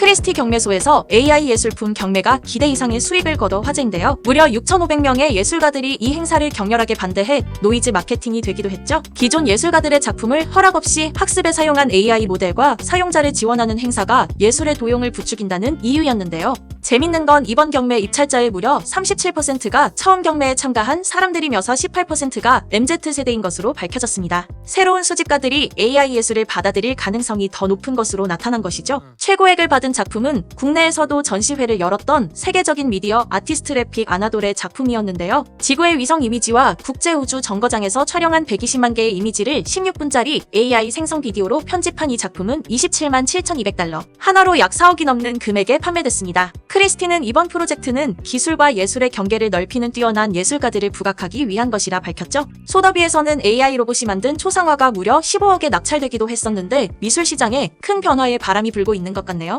크리스티 경매소에서 AI 예술품 경매가 기대 이상의 수익을 거둬 화제인데요. 무려 6,500명의 예술가들이 이 행사를 격렬하게 반대해 노이즈 마케팅이 되기도 했죠. 기존 예술가들의 작품을 허락 없이 학습에 사용한 AI 모델과 사용자를 지원하는 행사가 예술의 도용을 부추긴다는 이유였는데요. 재밌는 건 이번 경매 입찰자의 무려 37%가 처음 경매에 참가한 사람들이며서 18%가 MZ세대인 것으로 밝혀졌습니다. 새로운 수집가들이 AI 예술을 받아들일 가능성이 더 높은 것으로 나타난 것이죠. 최고액을 받은 작품은 국내에서도 전시회를 열었던 세계적인 미디어 아티스트 래픽 아나돌의 작품이었는데요. 지구의 위성 이미지와 국제 우주 정거장에서 촬영한 120만 개의 이미지를 16분짜리 AI 생성 비디오로 편집한 이 작품은 27만 7,200달러, 하나로 약 4억이 넘는 금액에 판매됐습니다. 크리스티는 이번 프로젝트는 기술과 예술의 경계를 넓히는 뛰어난 예술가들을 부각하기 위한 것이라 밝혔죠. 소더비에서는 AI 로봇이 만든 초상화가 무려 15억에 낙찰되기도 했었는데 미술 시장에 큰 변화의 바람이 불고 있는 것 같네요.